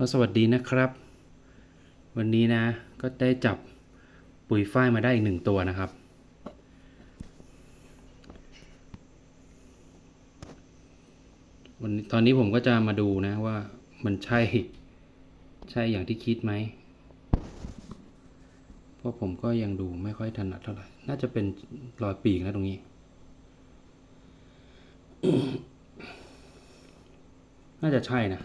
ก็สวัสดีนะครับ วันนี้นะ ก็ได้จับปุ๋ยฝ้ายมาได้อีกหนึ่งตัวนะครับ วันนี้ตอนนี้ผมก็จะมาดูนะว่ามันใช่ ใช่อย่างที่คิดไหมเพราะผมก็ยังดูไม่ค่อยถนัดเท่าไหร่ น่าจะเป็นรอยปีกนะตรงนี้ น่าจะใช่นะ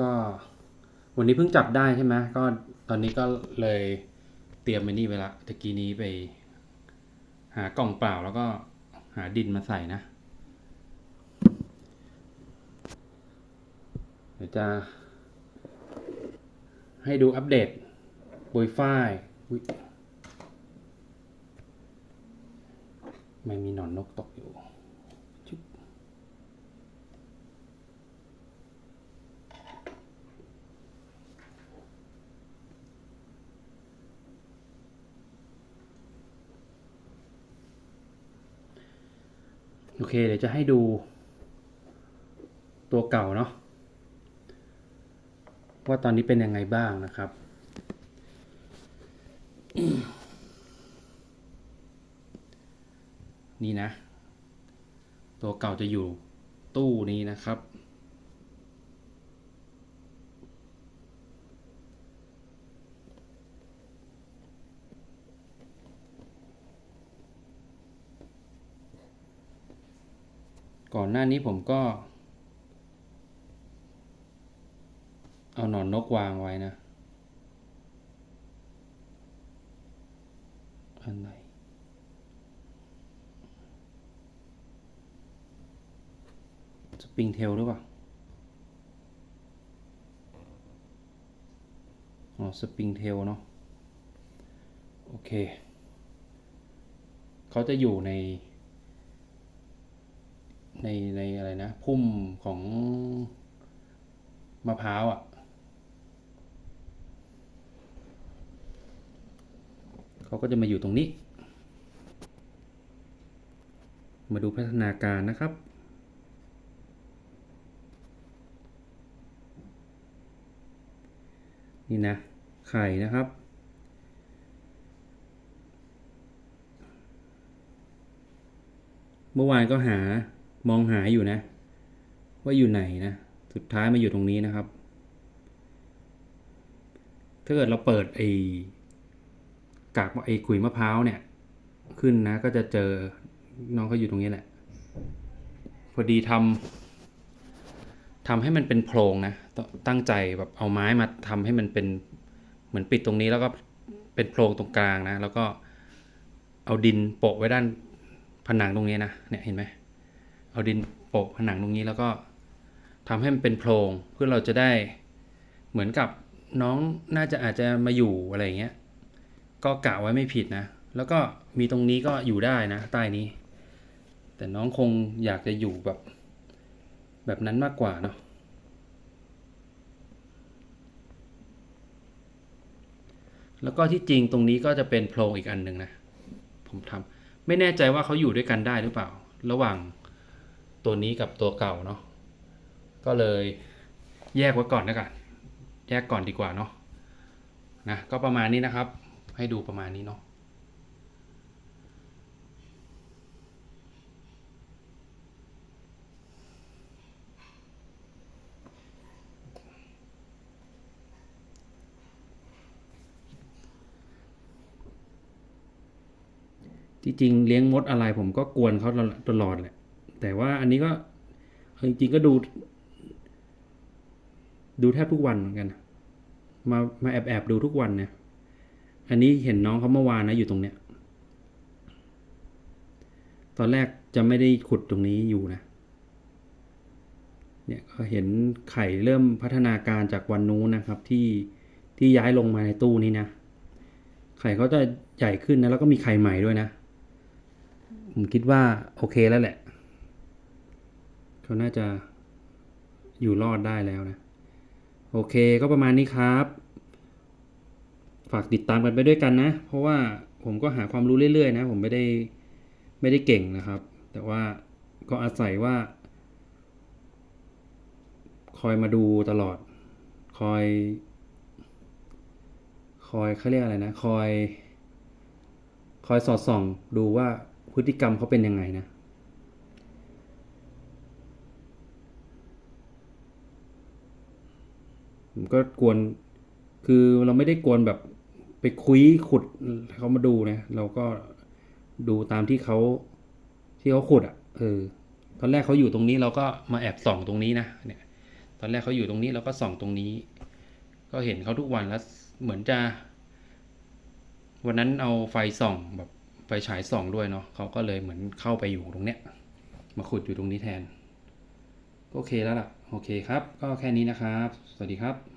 ก็วันนี้เพิ่งจับได้ใช่ไหมก็ตอนนี้ก็เลยเตรียมไปนี่ไปละตะกี้นี้ไป หากล่องเปล่าแล้วก็หาดินมาใส่นะ เดี๋ยวจะ ให้ดูอัปเดตปุยฝ้ายไม่มีหนอนนกตกอยู่ โอเค เดี๋ยวจะให้ดู ตัวเก่าเนาะว่าตอนนี้เป็นยังไงบ้างนะครับ นี่นะ ตัวเก่าจะอยู่ตู้นี้นะครับ ก่อนหน้านี้ผมก็ เอาหนอนนกวางไว้นะ อันไหนสปริงเทลหรือเปล่า อ๋อ สปริงเทลเนาะ โอเค เขาจะอยู่ใน ในในอะไรนะ พุ่มของมะพร้าวอะเขาก็จะมาอยู่ตรงนี้ มาดูพัฒนาการนะครับ นี่นะ ไข่นะครับ เมื่อวานก็หา มองหาอยู่นะ ว่าอยู่ไหนนะ สุดท้ายมาอยู่ตรงนี้นะครับ ถ้าเกิดเราเปิดไอ้กากไอ้ขุยมะพร้าวเนี่ย ขึ้นนะก็จะเจอน้องเขาอยู่ตรงนี้แหละ พอดีทำทำให้มันเป็นโพรงนะตตั้งใจแบบเอาไม้มาทำให้มันเป็นเหมือนปิดตรงนี้แล้วก็เป็นโพรงตรงกลางนะ แล้วก็เอาดินโปะไว้ด้านผนังตรงนี้นะ เนี่ยเห็นไหม เอาดินโปะผนังตรงนี้แล้วก็ทำให้มันเป็นโพรงเพื่อเราจะได้เหมือนกับน้องน่าจะอาจจะมาอยู่อะไรอย่างเงี้ย ก็กะไว้ไม่ผิดนะ แล้วก็มีตรงนี้ก็อยู่ได้นะใต้นี้ แต่น้องคงอยากจะอยู่แบบ แบบนั้นมากกว่าเนาะแล้วก็ที่จริงตรงนี้ก็จะเป็นโพรงอีกอันหนึ่งนะ ผมทำไม่แน่ใจว่าเขาอยู่ด้วยกันได้หรือเปล่า ระหว่าง ตัวนี้กับตัวเก่าเนาะก็เลยแยกไว้ก่อนนะกันแยกก่อนดีกว่าเนาะนะก็ประมาณนี้นะครับ ให้ดูประมาณนี้เนาะที่จริงเลี้ยงมดอะไรผมก็กวนเขาตลอดแหละ แต่ว่าอันนี้ก็จริงๆก็ดู ดูแทบทุกวันเหมือนกัน มามาแอบแอบดูทุกวันเนี่ย อันนี้เห็นน้องเขาเมื่อวานนะอยู่ตรงเนี้ย ตอนแรกจะไม่ได้ขุดตรงนี้อยู่นะ เนี่ยก็เห็นไข่เริ่มพัฒนาการจากวันนู้นนะครับ ที่ที่ย้ายลงมาในตู้นี้นะ ไข่เขาจะใหญ่ขึ้นนะแล้วก็มีไข่ใหม่ด้วยนะ ผมคิดว่าโอเคแล้วแหละ เขาน่าจะอยู่รอดได้แล้วนะ โอเคก็ประมาณนี้ครับ ฝากติดตามกันไปด้วยกันนะ เพราะว่าผมก็หาความรู้เรื่อยๆนะ ผมไม่ได้ไม่ได้เก่งนะครับ แต่ว่าก็อาศัยว่า คอยมาดูตลอด คอย คอยเขาเรียกอะไรนะ คอย คอยสอดส่อง ดูว่าพฤติกรรมเขาเป็นยังไงนะ ผมก็กวน คือเราไม่ได้กวนแบบไปคุยขุดเขามาดูนะเราก็ดูตามที่เขาที่เขาขุดอะ่ะเออตอนแรกเขาอยู่ตรงนี้เราก็มาแอบส่องตรงนี้นะเนี่ย ตอนแรกเขาอยู่ตรงนี้เราก็ส่องตรงนี้ ก็เห็นเขาทุกวันแล้วเหมือนจะ วันนั้นเอาไฟส่องแบบไฟฉายส่องด้วยเนาะเขาก็เลยเหมือนเข้าไปอยู่ตรงเนี้ย มาขุดอยู่ตรงนี้แทน โอเคแล้วล่ะ โอเคครับ ก็แค่นี้นะครับ สวัสดีครับ